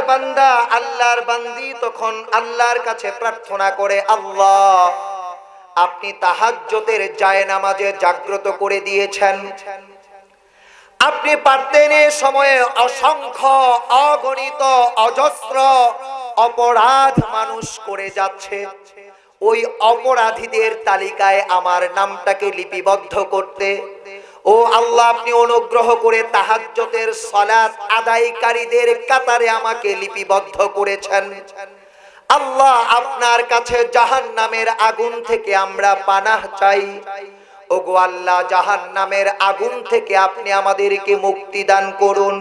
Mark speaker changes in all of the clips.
Speaker 1: বান্দা আল্লাহর বান্দি তখন আল্লাহর কাছে প্রার্থনা করে, আল্লাহ, আপনি তাহাজ্জতের জায় নামাজে জাগ্রত করে দিয়েছেন। আপনি পারতেন এ সময়ে অসংখ্য অগণিত অজস্র অপরাধ মানুষ করে যাচ্ছে। ওই অপরাধীদের তালিকায় আমার নামটাকে লিপিবদ্ধ করতে। ও আল্লাহ, আপনি অনুগ্রহ করে তাহাজ্জতের সলাৎ আদায়কারীদের কাতারে আমাকে লিপিবদ্ধ করেছেন। আল্লাহ, আপনার কাছে জাহান নামের আগুন থেকে আমরা পানাহ চাই। ওগো আল্লাহ জাহান নামের আগুন থেকে আপনি আমাদেরকে মুক্তি দান করুন।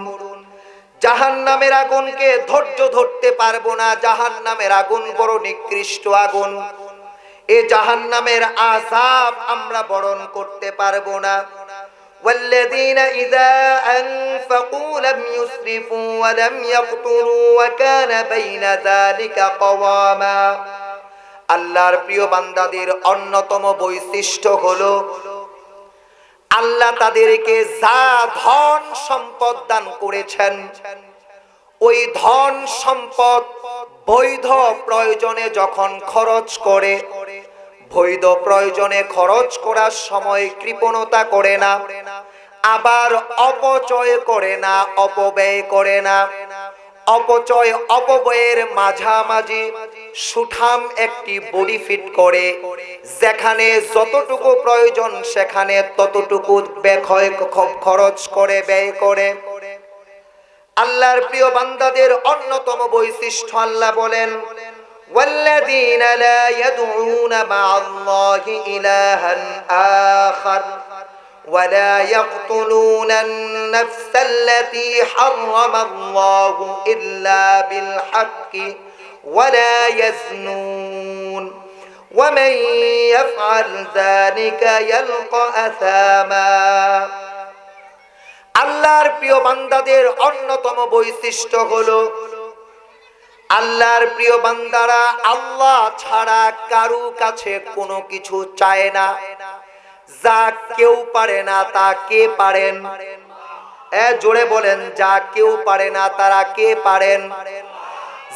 Speaker 1: জাহান নামের আগুনকে ধৈর্য ধরতে পারব না জাহান নামের আগুন বড় নিকৃষ্ট আগুন। এ জাহান নামের আজাব আমরা বরণ করতে পারব না। والذين إذا أنفقوا لم يسرفوا ولم يقتروا وكان بين ذلك قواما আল্লাহর প্রিয় বান্দাদের অন্যতম বৈশিষ্ট্য হলো আল্লাহ তাদেরকে যা ধন সম্পদ দান করেছেন ওই ধন সম্পদ বৈধ প্রয়োজনে যখন খরচ করে বৈধ প্রয়োজনে খরচ করার সময় কৃপণতা করে না, আবার অপচয় করে না, অপব্যয় করে না। অপচয় অপব্যয়ের মাঝামাঝি সুঠাম একটি বডি ফিট করে, যেখানে যতটুকু প্রয়োজন সেখানে ততটুকু ব্যয় খরচ করে, ব্যয় করে। আল্লাহর প্রিয় বান্দাদের অন্যতম বৈশিষ্ট্য আল্লাহ বলেন والذين لا يدعون مع الله إلها آخر ولا يقتلون النفس التي حرم الله إلا بالحق ولا يزنون ومن يفعل ذلك يلقى أثاما আল্লাহর প্রিয় বান্দাদের অন্যতম বৈশিষ্ট্য হলো আল্লাহর প্রিয় বান্দারা, আল্লাহ ছাড়া কারু কাছে কোনো কিছু চায় না। যা কেউ পারে না, তা কে পারেন? এ, জোরে বলেন, যা কেউ পারে না, তারা কে পারেন?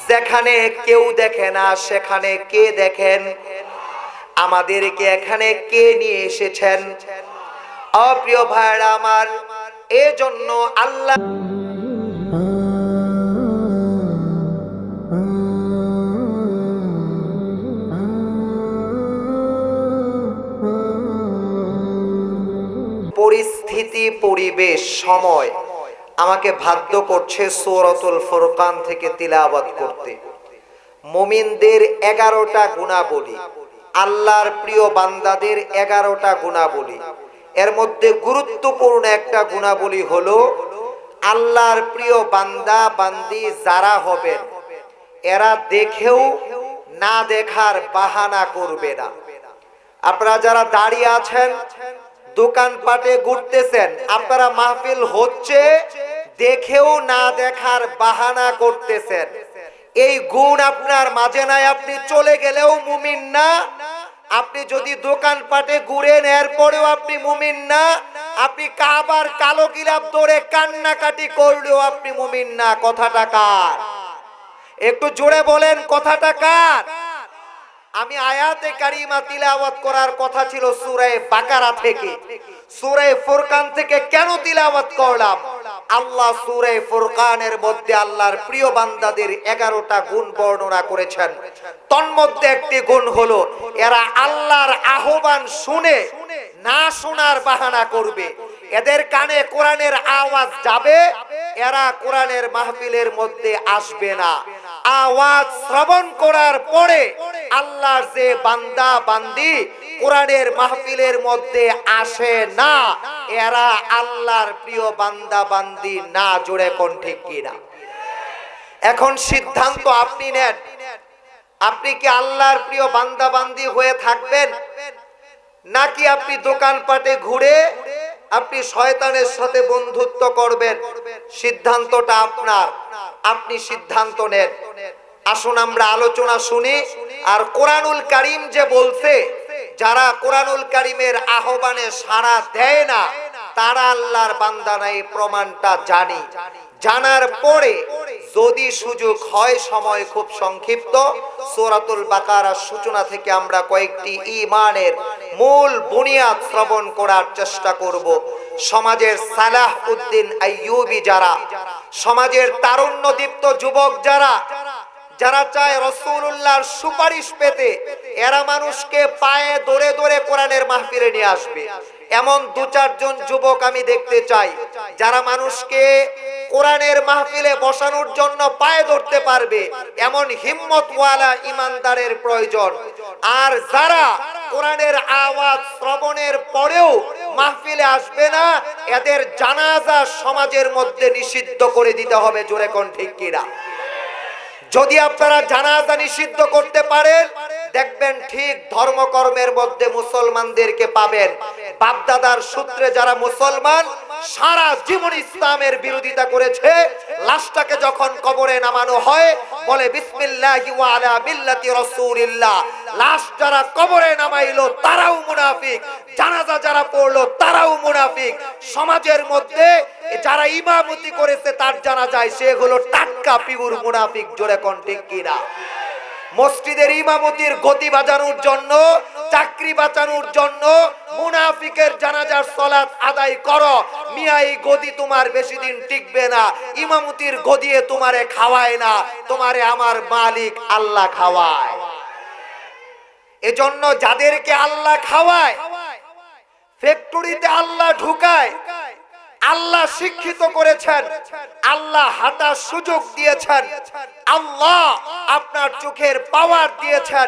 Speaker 1: যেখানে কেউ দেখে না, সেখানে কে দেখেন? আমাদেরকে এখানে কে নিয়ে এসেছেন? অপ্রিয় ভাইরা আমার, এজন্য আল্লাহ পরিস্থিতি, পরিবেশ, সময় আমাকে বাধ্য করছে সৌরতুল ফুরকান থেকে তিলাবাত করতে। মুমিনদের এগারোটা গুণাবলী, আল্লাহর প্রিয় বান্দাদের এগারোটা গুণাবলী। এর মধ্যে গুরুত্বপূর্ণ একটা গুণাবলী হলো, আল্লাহর প্রিয় বান্দা, বান্দি যারা হবেন, এরা দেখেও না দেখার বাহানা করবে না। আপনারা যারা দাঁড়িয়ে আছেন দোকানপাটে ঘুরতেছেন। আপনারা মাহফিল হচ্ছে দেখেও না দেখার বাহানা করতেছেন। এই গুণ আপনার মাঝে নাই, আপনি চলে গেলেও মুমিন না। আপনি যদি দোকানপাটে ঘুরেন, এরপরেও আপনি মুমিন না। আপনি কাবার কালো গিলাপ ধরে কান্নাকাটি করলেও আপনি মুমিন না। কথাটা কার? একটু জোরে বলেন, কথাটা কার? আমি আয়াতে কারিমা তিলাওয়াত করার কথা ছিল সূরা বাকারা থেকে। সূরা ফুরকান থেকে কেন তিলাওয়াত করলাম? আল্লাহ সূরা ফুরকানের মধ্যে আল্লাহর প্রিয় বান্দাদের 11টা গুণ বর্ণনা করেছেন। তন্মধ্যে একটি গুণ হলো, এরা আল্লাহর আহ্বান শুনে না শোনার বাহানা করবে। এদের কানে কোরআনের আওয়াজ যাবে, এরা কোরআনের মাহফিলের মধ্যে আসবে না। আওয়াজ শ্রবণ করার পরে আল্লাহর যে বান্দা, বান্দি কোরআনের মাহফিলের মধ্যে আসে না, এরা আল্লাহর প্রিয় বান্দা, বান্দি না জোরে কোন ঠিক কিনা? এখন সিদ্ধান্ত আপনি নেন। আপনি কি আল্লাহর প্রিয় বান্দা, বান্দি হয়ে থাকবেন? নাকি আপনি দোকানপাটে ঘুরে আপনি শয়তানের সাথে বন্ধুত্ব করবেন। সিদ্ধান্তটা আপনার। আপনি সিদ্ধান্ত নেন। আসুন আমরা আলোচনা শুনি। আর কোরআনুল কারিম যে বলছে, যারা কোরআনুল কারিমের আহ্বানে সাড়া দেয় না, তারা আল্লাহর বান্দা নাই প্রমাণটা জানি। জানার পরে যদি সুযোগ হয়, সময় খুব সংক্ষিপ্ত। সোরাতুল বাকারার সূচনা থেকে আমরা কয়েকটি ইমানের মূল বুনিয়াদ শ্রবণ করার চেষ্টা করব। সমাজের সালাহ উদ্দিন আইয়ুবি যারা, সমাজের তারুণ্যদীপ্ত যুবক যারা যারা চায় রসুল্লাহর সুপারিশ পেতে, এরা মানুষকে পায়ে দৌড়ে দৌড়ে কোরআনের মাহফিলে নিয়ে আসবে। এমন দু চারজন যুবক আমি দেখতে চাই, যারা মানুষকে কোরআনের মাহফিলে বসানোর জন্য পায়ে ধরতে পারবে, এমন হিম্মতওয়ালা ইমানদারের প্রয়োজন। আর যারা কোরআনের আওয়াজ শ্রবণের পরেও মাহফিলে আসবে না, এদের জানাজা সমাজের মধ্যে নিষিদ্ধ করে দিতে হবে, জোরে কোন ঠিক যদি আপনারা জানাজা নিষিদ্ধ করতে পারেন দেখবেন ঠিক ধর্মকর্মের মধ্যে মুসলমানদেরকে পাবেন। বাপদাদার সূত্রে যারা মুসলমান, সারা জীবন ইসলামের বিরোধিতা করেছে, লাশটাকে যখন কবরে নামানো হয়, বলে, বিসমিল্লাহি ওয়া আলা মিল্লাতি রাসূলিল্লাহ। লাশ যারা কবরে নামাইলো, তারাও মুনাফিক। জানাজা যারা পড়ল, তারাও মুনাফিক। সমাজের মধ্যে যারা ইমামতি করেছে, তার জানা যায় সে হলো টাটকা পিউর মুনাফিক। জোরে কোন ঠিক কিনা? মসজিদের ইমামতির গতি বাজানোর জন্য, চাকরি বাঁচানোর জন্য মুনাফিকের জানাজার সলাৎ আদায় করো। মিয়া এই গদি তোমার বেশি দিন টিকবে না, ইমামতির গদিয়ে তোমারে খাওয়ায় না, তোমারে আমার মালিক আল্লাহ খাওয়ায়। এজন্য যাদেরকে আল্লাহ খাওয়ায় ফ্যাক্টরিতে আল্লাহ ঢুকায় আল্লাহ শিক্ষিত করেছেন, আল্লাহ হাঁটার সুযোগ দিয়েছেন, আল্লাহ আপনার চোখের পাওয়ার দিয়েছেন।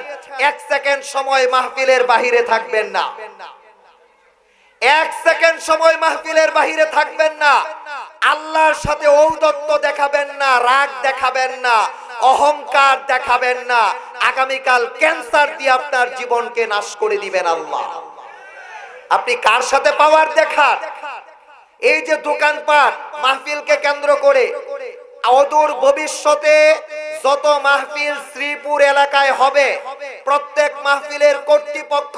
Speaker 1: এক সেকেন্ড সময় মাহফিলের বাহিরে থাকবেন না। এক সেকেন্ড সময় মাহফিলের বাহিরে থাকবেন না। আল্লাহর সাথে ঔদত্ত দেখাবেন না, রাগ দেখাবেন না, অহংকার দেখাবেন না। আগামীকাল ক্যান্সার দিয়ে আপনার জীবনকে নাশ করে দিবেন আল্লাহ। আপনি কার সাথে পাওয়ার দেখান? এই যে দোকানপাট মাহফিলকে কেন্দ্র করে, অদূর ভবিষ্যতে যত মাহফিল শ্রীপুর এলাকায় হবে, প্রত্যেক মাহফিলের কর্তৃপক্ষ,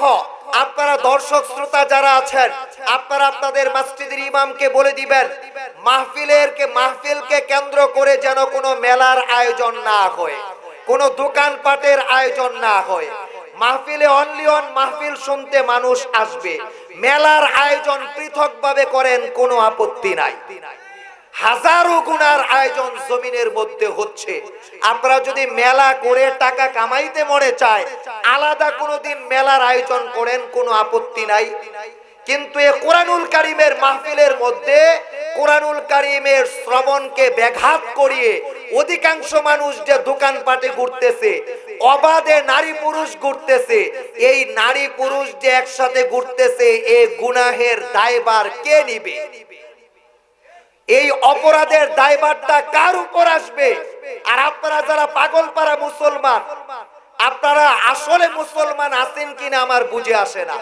Speaker 1: আপনারা দর্শক শ্রোতা যারা আছেন, আপনারা আপনাদের মসজিদের ইমামকে বলে দিবেন মাহফিলের কে মাহফিলকে কেন্দ্র করে যেন কোনো মেলার আয়োজন না হয়, কোনো দোকানপাটের আয়োজন না হয়। মাহফিলে অনলি অন মাহফিল শুনতে মানুষ আসবে। মেলার আয়োজন পৃথকভাবে করেন কোনো আপত্তি নাই। হাজারো গুনার আয়োজন জমিনের মধ্যে হচ্ছে। আমরা যদি মেলা করে টাকা কামাইতে মনে চায় আলাদা কোনোদিন মেলার আয়োজন করেন কোনো আপত্তি নাই। কিন্তু এ কোরআনুল কারিমের মাহফিলের মধ্যে কোরআনুল কারিমের শ্রবণকে ব্যাঘাত করিয়ে অধিকাংশ মানুষ যে দোকানপাটে ঘুরতেছে, অবাধে নারী পুরুষ ঘুরতেছে, এই নারী পুরুষ যে একসাথে ঘুরতেছে, এ গুনাহের দায়বার কে নিবে? এই অপরাধের দায়ভারটা কার উপর আসবে? আর আপনারা যারা পাগলপাড়া মুসলমান, আপনারা আসলে মুসলমান আছেন কিনা আমার বুঝে আসে না।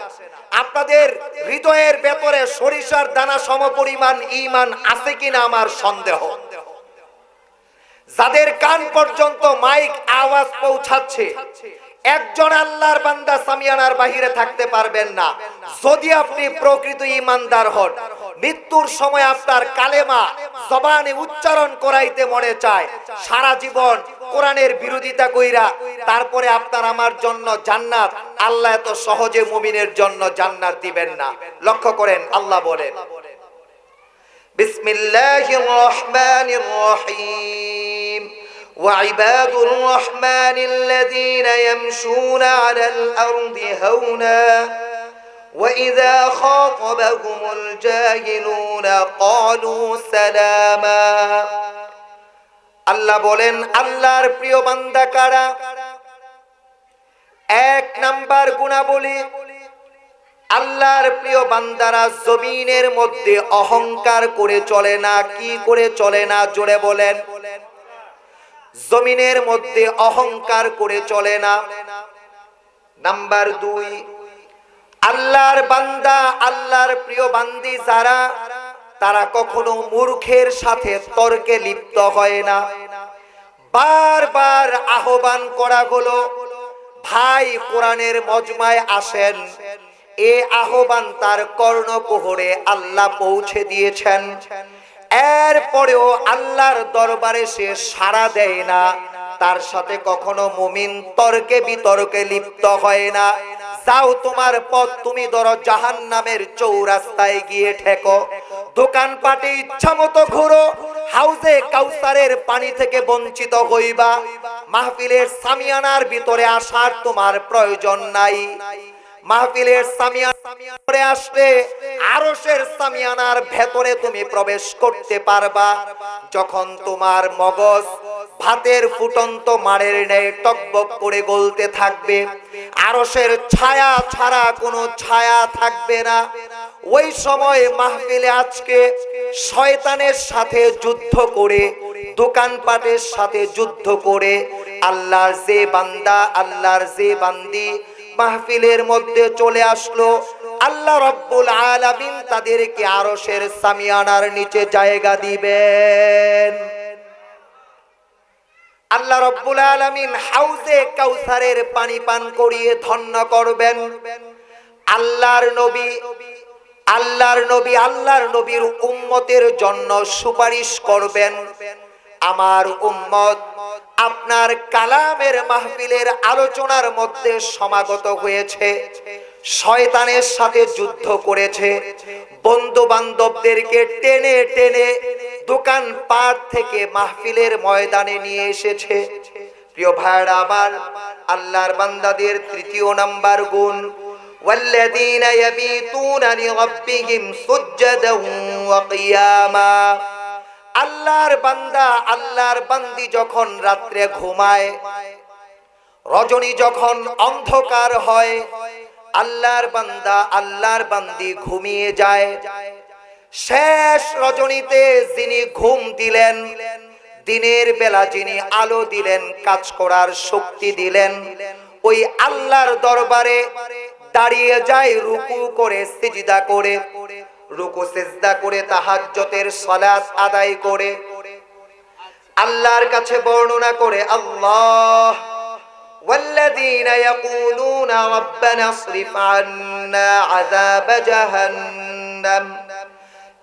Speaker 1: আপনাদের হৃদয়ের ভেতরে সরিষার দানা সমপরিমাণ ইমান আছে কিনা আমার সন্দেহ। যাদের কান পর্যন্ত মাইক আওয়াজ পৌঁছাচ্ছে একজন আল্লাহর বান্দা সামিয়ানার বাহিরে থাকতে পারবেন না। যদি আপনি প্রকৃত ইমানদার হন মৃত্যুর সময় আপনার কালেমা জবানে উচ্চারণ করাইতে মনে চায়। সারা জীবন কোরআনের বিরোধিতা কইরা তারপরে আপনার আমার জন্য জান্নাত আল্লাহ এত সহজে মুমিনের জন্য জান্নাত দিবেন না। লক্ষ্য করেন আল্লাহ বলেন বিসমিল্লাহির রহমানির রহিম। وعباد الرحمن الذين يمشون على الأرض هونا وإذا خاطبهم الجاهلون قالوا سلاما আল্লাহ বলেন আল্লাহর প্রিয় বান্দা কারা এক নাম্বার গুণাবলী আল্লাহর প্রিয় বান্দারা জমিনের মধ্যে অহংকার করে চলে না কি করে চলে না জোরে বলেন জমিনের মধ্যে অহংকার করে চলে না। নাম্বার দুই, আল্লাহর বান্দা, আল্লাহর প্রিয় বান্দি যারা, তারা কখনো মূর্খের সাথে তর্কে লিপ্ত হয় না। বারবার আহ্বান করা হলো, ভাই কোরআনের মজমায় আসেন, এ আহ্বান তার কর্ণকুহরে আল্লাহ পৌঁছে দিয়েছেন। এরপরেও আল্লাহর দরবারে সে সাড়া দেয় না। তার সাথে কখনো মুমিন তর্কে বিতর্কে লিপ্ত হয় না। যাও তোমার পথ, তুমি ধরো জাহান নামের চৌরাস্তায় গিয়ে ঠেকো। দোকানপাটে ইচ্ছা মতো ঘুরো। হাউজে কাউসারের পানি থেকে বঞ্চিত হইবা। মাহফিলের সামিয়ানার ভিতরে আসার তোমার প্রয়োজন নাই। মাহফিলের সামিয়ানারে আসলে আরশের সামিয়ানার ভেতরে তুমি প্রবেশ করতে পারবা। যখন তোমার মগজ ভাতের ফুটন্ত মারের ন্যায় টকবক করে গলতে থাকবে, আরশের ছায়া ছাড়া কোনো ছায়া থাকবে না। ওই সময় মাহফিলে আজকে শয়তানের সাথে যুদ্ধ করে, দোকানপাটের সাথে যুদ্ধ করে, আল্লাহর যে বান্দা, আল্লাহর যে বান্দি মাহফিলের মধ্যে চলে আসলো। আল্লাহ রব্বুল আলামিন তাদেরকে আরশের সামিয়ানার নিচে জায়গা দিবেন। আল্লাহ রব্বুল আলামিন হাউজে কাউসারের পানি পান করিয়ে ধন্য করবেন। আল্লাহর নবী আল্লাহর নবী, আল্লাহর নবীর উম্মতের জন্য সুপারিশ করবেন। আমার উম্মত আপনার কালামের মাহফিলের আলোচনার মধ্যে সমাগত হয়েছে শয়তানের সাথে যুদ্ধ করেছে বন্ধু বান্ধবদেরকে টেনে টেনে দোকান পাট থেকে মাহফিলের ময়দানে নিয়ে এসেছে প্রিয় ভাইরা আবার আল্লাহর বান্দাদের তৃতীয় নাম্বার গুণ والذين يبيتون لربهم سجدا وقياما আল্লাহর বান্দা, আল্লাহর বান্দি যখন রাত্রে ঘুমায়, রজনী যখন অন্ধকার হয়, আল্লাহর বান্দা, আল্লাহর বান্দি ঘুমিয়ে যায়। শেষ রজনীতে যিনি ঘুম দিলেন, দিনের বেলা যিনি আলো দিলেন, কাজ করার শক্তি দিলেন, ওই আল্লাহর দরবারে দাঁড়িয়ে যায়, রুকু করে, সিজদা করে। রুকু সিজদা করে তাহাজ্জতের সালাত আদায় করে আল্লাহর কাছে বর্ণনা করে আল্লাহ والذين يقولون ربنا اصرف عنا عذاب جهنم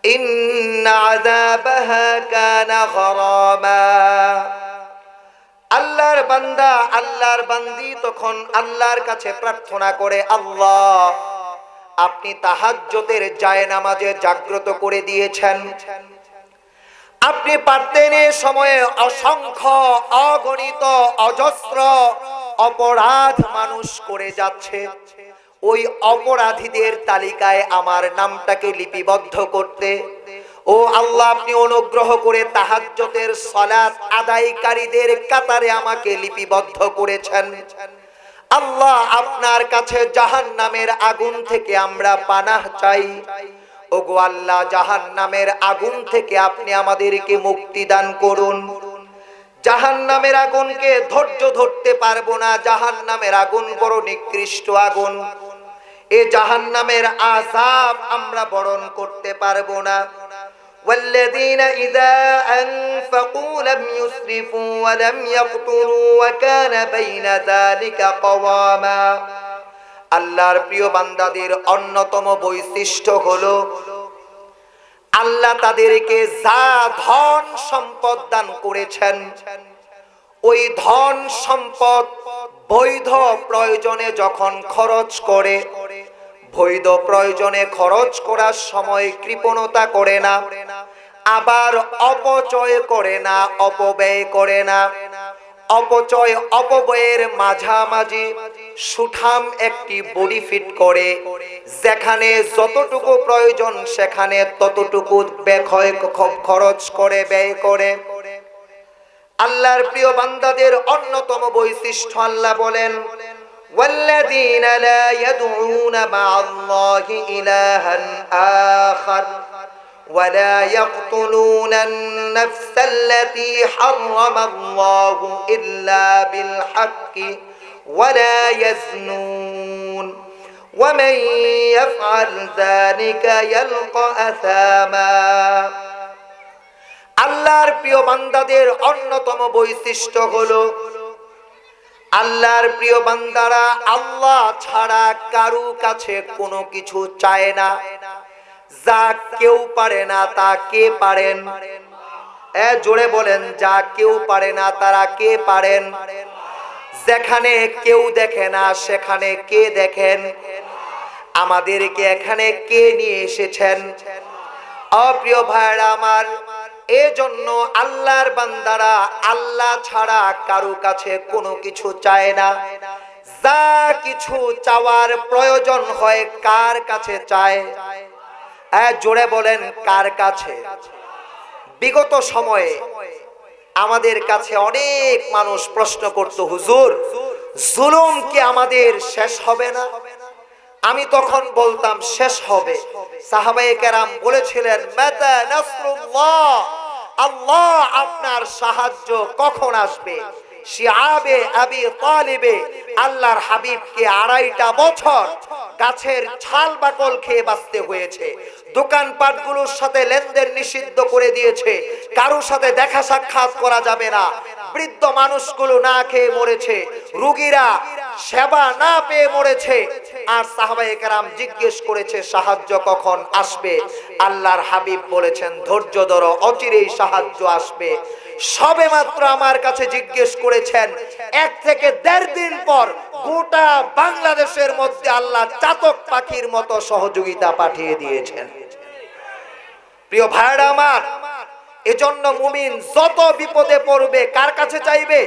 Speaker 1: إن عذابها كان غراما আল্লাহর বান্দা আল্লাহর বান্দি তখন আল্লাহর কাছে প্রার্থনা করে আল্লাহ আপনি তাহাজ্জতের জায় নামাজে জাগ্রত করে দিয়েছেন। আপনি পারতেন সময়ে অসংখ্য অগণিত অজস্র অপরাধ মানুষ করে যাচ্ছে। ওই অপরাধীদের তালিকায় আমার নামটাকে লিপিবদ্ধ করতে। ও আল্লাহ, আপনি অনুগ্রহ করে তাহাজ্জতের সলাৎ আদায়কারীদের কাতারে আমাকে লিপিবদ্ধ করেছেন। আল্লাহ আপনার কাছে জাহান নামের আগুন থেকে আমরা পানাহ চাই। ওগো আল্লাহ জাহান নামের আগুন থেকে আপনি আমাদেরকে মুক্তি দান করুন। জাহান নামের আগুনকে ধৈর্য ধরতে পারব না। জাহান নামের আগুন বড় নিকৃষ্ট আগুন। এ জাহান নামের আজাব আমরা বরণ করতে পারব না। والذين إذا أنفقوا لم يسرفوا ولم يقتلوا وكان بين ذلك قواما আল্লাহর প্রিয় বান্দাদের অন্যতম বৈশিষ্ট্য হলো আল্লাহ তাদেরকে যা ধন সম্পদ দান করেছেন ওই ধন সম্পদ বৈধ প্রয়োজনে যখন খরচ করে বৈধ প্রয়োজনে খরচ করার সময় কৃপণতা করে না, আবার অপচয় করে না, অপব্যয় করে না। অপচয়, অপব্যয়ের মাঝামাঝি সুঠাম একটি বডি ফিট করে, যেখানে যতটুকু প্রয়োজন সেখানে ততটুকু ব্যয় খরচ করে, ব্যয় করে। আল্লাহর প্রিয় বান্দাদের অন্যতম বৈশিষ্ট্য আল্লাহ বলেন والذين لا يدعون مع الله إلها آخر ولا يقتلون النفس التي حرم الله إلا بالحق ولا يزنون ومن يفعل ذلك يلقى أثاما আল্লাহর প্রিয় বান্দাদের অন্যতম বৈশিষ্ট্য হলো আল্লাহর প্রিয় বান্দারা, আল্লাহ ছাড়া কারু কাছে কোনো কিছু চায় না। যা কেউ পারে না, তা কে পারেন? জোরে বলেন, যা কেউ পারে না, তারা কে পারেন? যেখানে কেউ দেখে না, সেখানে কে দেখেন? আমাদেরকে এখানে কে নিয়ে এসেছেন? অপ্রিয় ভাইরা আমার এজন্য আল্লাহর বান্দারা আল্লাহ ছাড়া কারও কাছে কোনো কিছু চায় না। যা কিছু চাওয়ার প্রয়োজন হয় কার কাছে চায়? জোরে বলেন, কার কাছে? বিগত সময়ে আমাদের কাছে অনেক মানুষ প্রশ্ন করত, হুজুর, জুলুম কি আমাদের শেষ হবে না? আমি তখন বলতাম, শেষ হবে। সাহাবায়ে কেরাম বলেছিলেন, মাতা নাসরুল্লাহ, আল্লাহ আপনার সাহায্য কখন আসবে? শিয়াবে আবি তালিবে আল্লাহর হাবিবকে আড়াইটা বছর গাছের ছাল বাকল খেয়ে বাঁচতে হয়েছে। দোকানপাটগুলোর সাথে লেনদেন নিষিদ্ধ করে দিয়েছে। কারোর সাথে দেখা সাক্ষাৎ করা যাবে না। বৃদ্ধ মানুষগুলো না খেয়ে মরেছে, রুগীরা সেবা না পেয়ে মরেছে। আর সাহাবায়ে কেরাম জিজ্ঞেস করেছে, সাহায্য কখন আসবে? আল্লাহর হাবিব বলেছেন, ধৈর্য ধরো, অচিরেই সাহায্য আসবে। সবে মাত্র আমার কাছে জিজ্ঞেস করেছেন, এক থেকে দেড় দিন পর গোটা বাংলাদেশের মধ্যে আল্লাহ চাতক পাখির মতো সহযোগিতা পাঠিয়ে দিয়েছেন। প্রিয় ভাইরা আমার এজন্য মুমিন যত বিপদে পড়বে, কার কাছে চাইবে?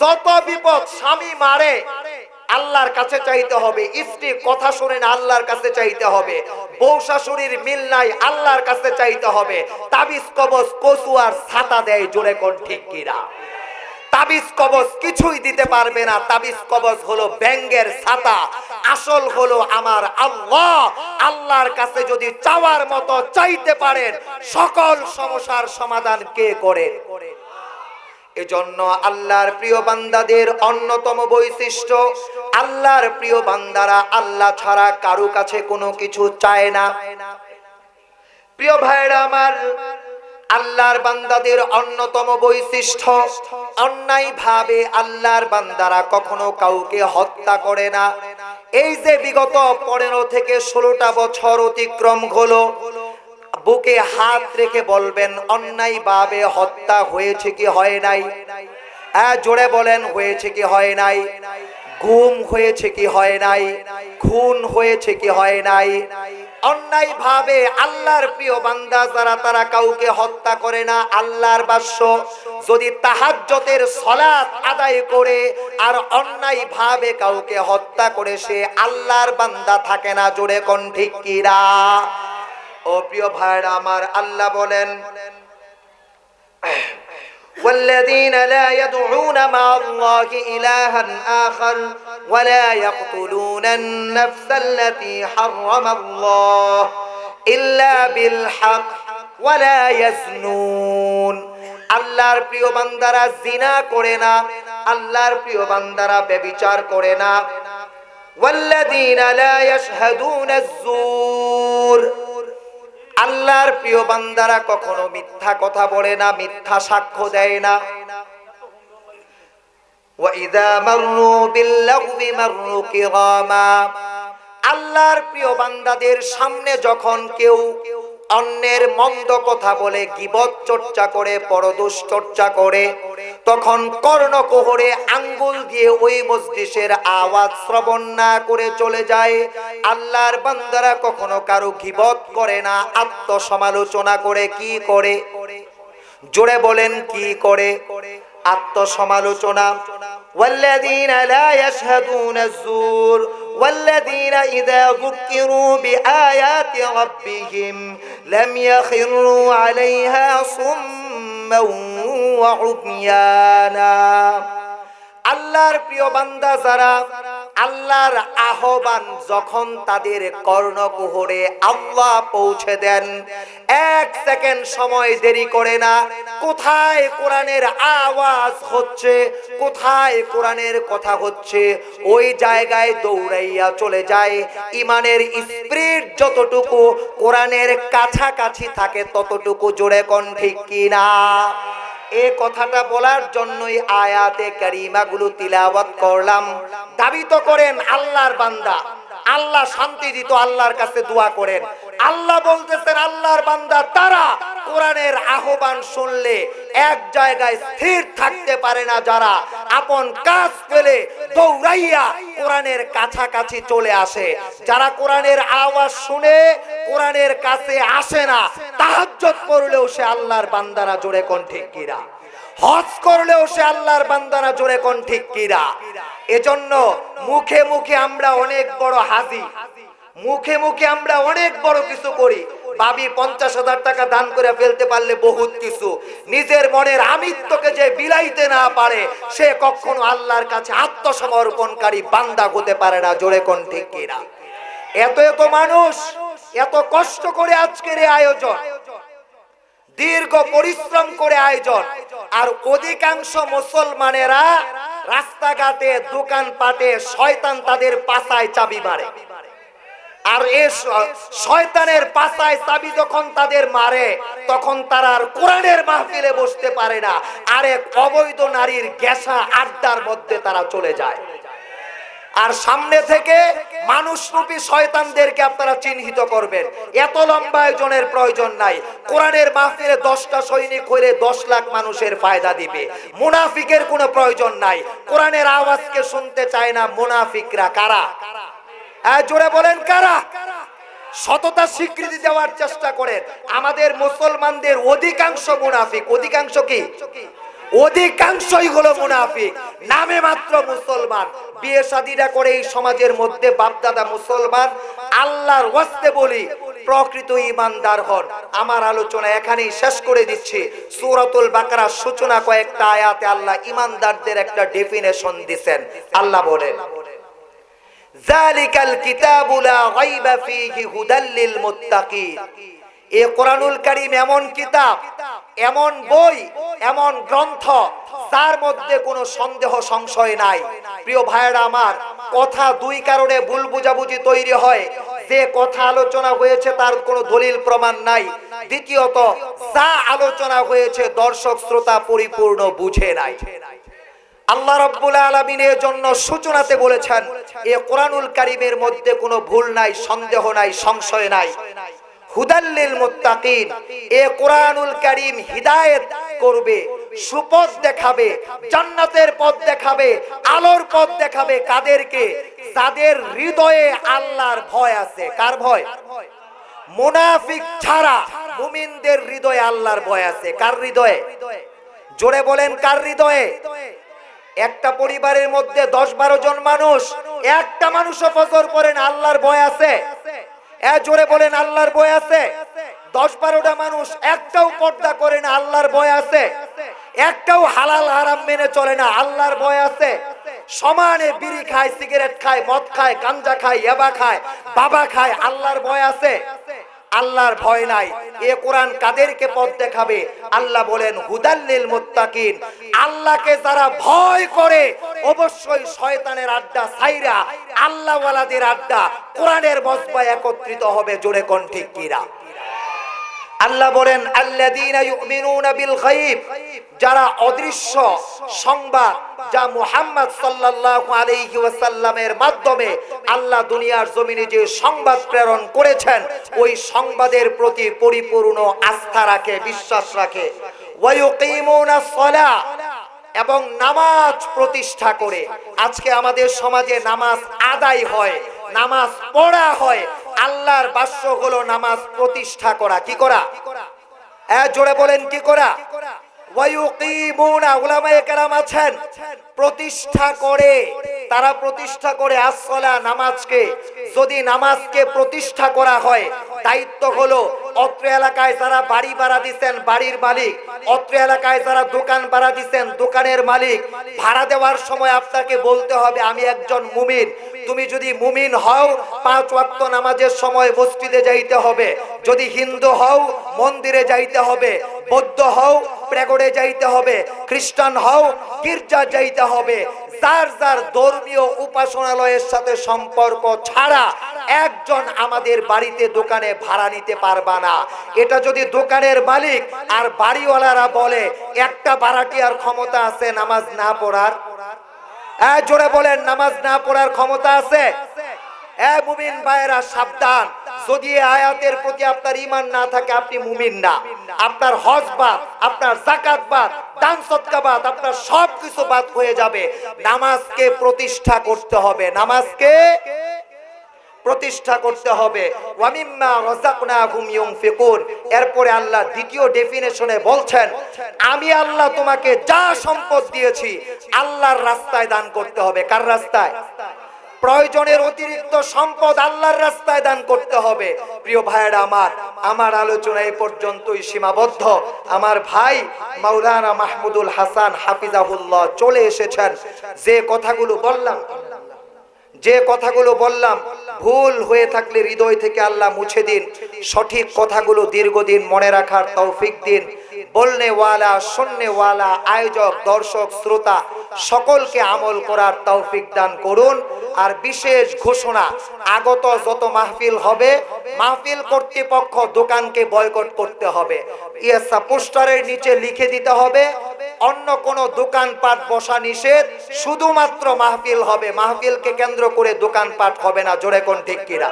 Speaker 1: যত বিপদ স্বামী মারে, আল্লাহর কাছে চাইতে হবে। স্ত্রী কথা শুনে না আল্লাহর কাছে চাইতে হবে। বউ শাশুড়ির মিল নাই, আল্লাহর কাছে চাইতে হবে। তাবিজ, কবজ কচু আর ছাতা দেয় জোরে কোন ঠিক কিরা তাবিজ কবজ কিছুই দিতে পারবে না। তাবিজ কবজ হলো ব্যাঙ্গের ছাতা। আসল হলো আমার আল্লাহ। আল্লাহর কাছে যদি চাওয়ার মতো চাইতে পারেন, সকল সমস্যার সমাধান কে করে? এজন্য আল্লাহর প্রিয় বান্দাদের অন্যতম বৈশিষ্ট্য, আল্লাহর প্রিয় বান্দারা আল্লাহ ছাড়া কারও কাছে কোনো কিছু চায় না। প্রিয় ভাইরা আমার আল্লাহর বান্দাদের অন্যতম বৈশিষ্ট্য, অন্যায় ভাবে আল্লাহর বান্দারা কখনো কাউকে হত্যা করে না। এই যে বিগত পনেরো থেকে ষোলোটা বছর অতিক্রম হলো, বুকে হাত রেখে বলবেন, অন্যায় ভাবে হত্যা হয়েছে কি হয় নাই? হ্যাঁ জোরে বলেন, হয়েছে কি হয় নাই? গুম হয়েছে কি হয় নাই? খুন হয়েছে কি হয় নাই? অন্যায় ভাবে আল্লাহর প্রিয় বান্দা যারা, তারা কাউকে হত্যা করে না, আল্লাহর বাস্য। যদি তাহাজ্জতের সলাৎ আদায় করে আর অন্যায় ভাবে কাউকে হত্যা করে, সে আল্লাহর বান্দা থাকে না, জোরে কোন ঠিক কিরা ও প্রিয় ভাইরা, আমার আল্লাহ বলেন والذين لا يدعون مع الله إلها آخر ولا يقتلون النفس التي حرم الله إلا بالحق ولا يزنون আল্লাহর প্রিয় বান্দারা জিনা করে না আল্লাহর প্রিয় বান্দারা ব্যভিচার করে না والذين لا يشهدون الزور আল্লাহর প্রিয় বান্দারা কখনো মিথ্যা কথা বলে না, মিথ্যা সাক্ষ্য দেয় না। আল্লাহর প্রিয় বান্দাদের সামনে যখন কেউ অন্যের মন্দ কথা বলে গিবত চর্চা করে পরদোষ চর্চা করে তখন কর্ণকোহরে আঙ্গুল দিয়ে ওই মসজিষের আওয়াজ শ্রবণ না করে চলে যায় আল্লাহর বান্দারা কখনো কারো গিবত করে না আত্মসমালোচনা করে কি করে জোরে বলেন কি করে আত্মসমালোচনা والذين لا يشهدون الزور والذين إذا ذكروا بآيات ربهم لم يخروا عليها صما وعميانا আল্লাহর প্রিয় বান্দা যারা আল্লাহর আহ্বান যখন তাদের কর্ণকুহরে আল্লাহ পৌঁছে দেন, এক সেকেন্ড সময় দেরি করে না, কোথায় কোরআনের আওয়াজ হচ্ছে, কোথায় কোরআনের কথা হচ্ছে, ওই জায়গায় দৌড়াইয়া চলে যায়। ইমানের স্পিরিট যতটুকু, কোরআনের কাছাকাছি থাকে ততটুকু জোরে কোন ঠিক কিনা? এ কথাটা বলার জন্যই আয়াতে কারিমাগুলো তিলাওয়াত করলাম। দাবি তো করেন আল্লাহর বান্দা। আল্লাহ শান্তি দিত, আল্লাহর কাছে দোয়া করেন। আল্লাহ বলতেছেন, আল্লাহর বান্দা তারা কোরআনের আহ্বান শুনলে এক জায়গায় স্থির থাকতে পারে না যারা। আপন কাজ পেলে দৌড়াইয়া কোরআনের কাছাকাছি চলে আসে। যারা কোরআনের আওয়াজ শুনে কোরআনের কাছে আসে না তাহাজ্জত করলেও সে আল্লাহর বান্দারা জোরে কোন ঠিক কিরা? হজ করলেও সে আল্লাহর বান্দারা জোরে কোন ঠিক কিরা? এজন্য মুখে মুখে আমরা অনেক বড় হাজি। মুখে মুখে আমরা অনেক বড় কিছু করি। ভাবি পঞ্চাশ হাজার টাকা দান করে ফেলতে পারলে বহুত কিছু। নিজের মনের আমিত্বকে যে বিলাইতে না পারে, সে কখনো আল্লাহর কাছে আত্মসমর্পণকারী বান্দা হতে পারে না, জোরে কোন ঠিক এত এত মানুষ, এত কষ্ট করে আজকের আয়োজন, দীর্ঘ পরিশ্রম করে আয়োজন, আর অধিকাংশ মুসলমানেরা রাস্তাঘাটে, দোকানপাটে শয়তান তাদের পাশায় চাবি মারে। আর এ শয়তানের পাশায় চাবি যখন তাদের মারে, তখন তারা আর কোরআনের মাহফিলে বসতে পারে না। আর এক অবৈধ নারীর গ্যাসা আড্ডার মধ্যে তারা চলে যায়। আর সামনে থেকে মানুষরূপী শয়তানদেরকে আপনারা চিহ্নিত করবেন। এত লম্বা আয়োজনের প্রয়োজন নাই। কোরআনের মাহফিলে দশটা সৈনিক হইলে দশ লাখ মানুষের ফায়দা দিবে। মুনাফিকের কোনো প্রয়োজন নাই। কোরআনের আওয়াজকে শুনতে চায় না মুনাফিকরা কারা? জোরে বলেন কারা? সততা স্বীকৃতি দেওয়ার চেষ্টা করেন। আমাদের মুসলমানদের অধিকাংশ মুনাফিক, অধিকাংশ কি? অধিকাংশই হলো মুনাফিক। নামে মাত্র মুসলমান। বিয়ে শাদিরা করে এই সমাজের মধ্যে বাপদাদা মুসলমান, আল্লাহর ওয়াস্তে বলি, প্রকৃত ইমানদার হন। আমার আলোচনা এখানেই শেষ করে দিচ্ছি। সূরাতুল বাকারা সূচনা কয়েকটা আয়াতে আল্লাহ ইমানদারদের একটা ডেফিনেশন দিবেন আল্লাহ বলেন জালিকাল কিতাবু লা গায়বা ফীহি এ এমন কিতাব, এমন বই, এমন গ্রন্থ, যার মধ্যে সন্দেহ, সংশয় নাই। প্রিয় কথা দুই কারণে ভুল বুঝাবুঝি তৈরি হয়। যে কথা আলোচনা হয়েছে তার কোনো দলিল প্রমাণ নাই। দ্বিতীয়ত, যা আলোচনা হয়েছে দর্শক শ্রোতা পরিপূর্ণ বুঝে নাই। আল্লাহ রব্বুল আলমিনের জন্য সূচনাতে বলেছেন, এ কোরআনুল কারিমের মধ্যে কোনো ভুল নাই, সন্দেহ নাই, সংশয় নাই। হুদাল্লিল মুত্তাকিন, এ কোরআনুল কারীম হিদায়েত করবে, সুপথ দেখাবে, জান্নাতের পথ দেখাবে, আলোর পথ দেখাবে কাদেরকে? যাদের হৃদয়ে আল্লাহর ভয় আছে। কার ভয়? মুনাফিক ছাড়া মুমিনদের হৃদয়ে আল্লাহর ভয় আছে। কার হৃদয়ে? জোরে বলেন, কার হৃদয়ে? একটা পরিবারের মধ্যে দশ বারো জন মানুষ, একটা মানুষও ফজর করেন আল্লাহর ভয় আছে। জোরে বলেন, আল্লাহর ভয় আছে। দশ বারোটা মানুষ, একটাও পর্দা করে না, আল্লাহর ভয় আছে। একটাও হালাল হারাম মেনে চলে না, আল্লাহর ভয় আছে। সমানে বিড়ি খায়, সিগারেট খায়, মদ খায়, গাঞ্জা খায় ইয়াবা খায়, বাবা খায়, আল্লাহর ভয় আছে। আল্লাহর ভয় নাই। এ কোরআন কাদেরকে পথ দেখাবে? আল্লাহ বলেন হুদাল্লিল মুত্তাকিন। আল্লাহকে যারা ভয় করে, অবশ্যই শয়তানের আড্ডা সাইরা আল্লাহওয়ালাদের আড্ডা কোরআনের মজবায় একত্রিত হবে, জোরে কণ্ঠে কিরা আল্লাহ বলেন যারা অদৃশ্য সংবাদ যা মুহাম্মদ ওয়াসাল্লামের মাধ্যমে আল্লাহ দুনিয়ার জমিনে যে সংবাদ প্রেরণ করেছেন, ওই সংবাদের প্রতি পরিপূর্ণ আস্থা রাখে, বিশ্বাস রাখে। এবং নামাজ প্রতিষ্ঠা করে। আজকে আমাদের সমাজে নামাজ আদায় হয়, নামাজ পড়া হয় আল্লাহর বাস্য হলো নামাজ প্রতিষ্ঠা করা। কি করা? জোরে বলেন, কি করা? ওয়ায়ুকিমুনা উলামায়ে কেরাম আছেন। প্রতিষ্ঠা করে, তারা প্রতিষ্ঠা করে আসলা নামাজকে। যদি নামাজকে প্রতিষ্ঠা করা হয়, দায়িত্ব হলো অত্র এলাকায় যারা বাড়ি ভাড়া দিচ্ছেন, বাড়ির মালিক। অত্র এলাকায় যারা দোকান ভাড়া দিচ্ছেন, দোকানের মালিক। ভাড়া দেওয়ার সময় আপনাকে বলতে হবে, আমি একজন মুমিন। তুমি যদি মুমিন হও, পাঁচ ওয়াক্ত নামাজের সময় মসজিদে যাইতে হবে। যদি হিন্দু হও, মন্দিরে যাইতে হবে। বৌদ্ধ হও, প্রেগড়ে যাইতে হবে। খ্রিস্টান হও গির্জা যাইতে হবে। যার যার ধর্মীয় উপাসনালয়ের সাথে সম্পর্ক ছাড়া একজন আমাদের বাড়িতে দোকানে ভাড়া নিতে পারবা না। এটা যদি দোকানের মালিক আর বাড়িওয়ালারা বলে, একটা ভাড়াটিয়ার ক্ষমতা আছে, নামাজ না পড়ার? জোরে বলেন, নামাজ না পড়ার ক্ষমতা আছে? এ মুমিন সাবধান। যদি আয়াতের প্রতি আপনার ইমান না থাকে, আপনি মুমিন না। আপনার হজ বাদ, আপনার জাকাত বাদ, দান সৎকা বাদ, আপনার সব কিছু বাদ হয়ে যাবে। নামাজকে প্রতিষ্ঠা করতে হবে। নামাজকে প্রতিষ্ঠা করতে হবে। এরপরে আল্লাহ দ্বিতীয় ডেফিনেশনে বলছেন, আমি আল্লাহ তোমাকে যা সম্পদ দিয়েছি, আল্লাহর রাস্তায় দান করতে হবে। কার রাস্তায়? প্রয়োজনের অতিরিক্ত সম্পদ আল্লাহর রাস্তায় দান করতে হবে। প্রিয় ভাইয়েরা আমার আমার আলোচনা এই পর্যন্তই সীমাবদ্ধ। আমার ভাই মাওলানা মাহমুদুল হাসান হাফিজাহুল্লাহ চলে এসেছেন। যে কথাগুলো বললাম, যে কথাগুলো বললাম, ভুল হয়ে থাকলে হৃদয় থেকে আল্লাহ মুছে দিন। সঠিক কথাগুলো দীর্ঘদিন মনে রাখার তৌফিক দিন। বলনে ওয়ালা, শুননে ওয়ালা, আয়োজক, দর্শক, শ্রোতা, সকলকে আমল করার তৌফিক দান করুন। আর বিশেষ ঘোষণা, আগত যত মাহফিল হবে, মাহফিল কর্তৃপক্ষ দোকানকে বয়কট করতে হবে। ইয়েসা পোস্টারের নিচে লিখে দিতে হবে, অন্য কোন দোকানপাট বসা নিষেধ, শুধুমাত্র মাহফিল হবে। মাহফিলকে কেন্দ্র করে দোকানপাট হবে না, জোরে কোন ঠিক কিনা?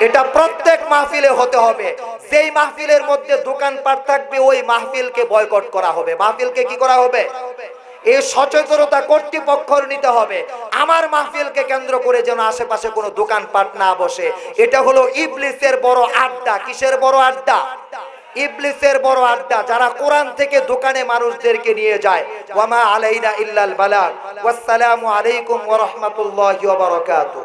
Speaker 1: এটা প্রত্যেক মাহফিলে হতে হবে। যেই মাহফিলের মধ্যে দোকানপাট থাকবে, ওই মাহফিলকে বয়কট করা হবে। মাহফিলকে কি করা হবে? এই সচেতনতা কর্তৃপক্ষ নিতে হবে। আমার মাহফিলকে কেন্দ্র করে যেন আশেপাশে কোনো দোকানপাট না বসে। এটা হলো ইবলিসের বড় আড্ডা। কিসের বড় আড্ডা? ইবলিসের বড় আড্ডা। যারা কোরআন থেকে দোকানে মানুষদেরকে নিয়ে যায়। ওয়ামা আলাইনা ইল্লাল বালাগ। ওয়াসসালামু আলাইকুম ওয়া রাহমাতুল্লাহি ওয়া বারাকাতুহু।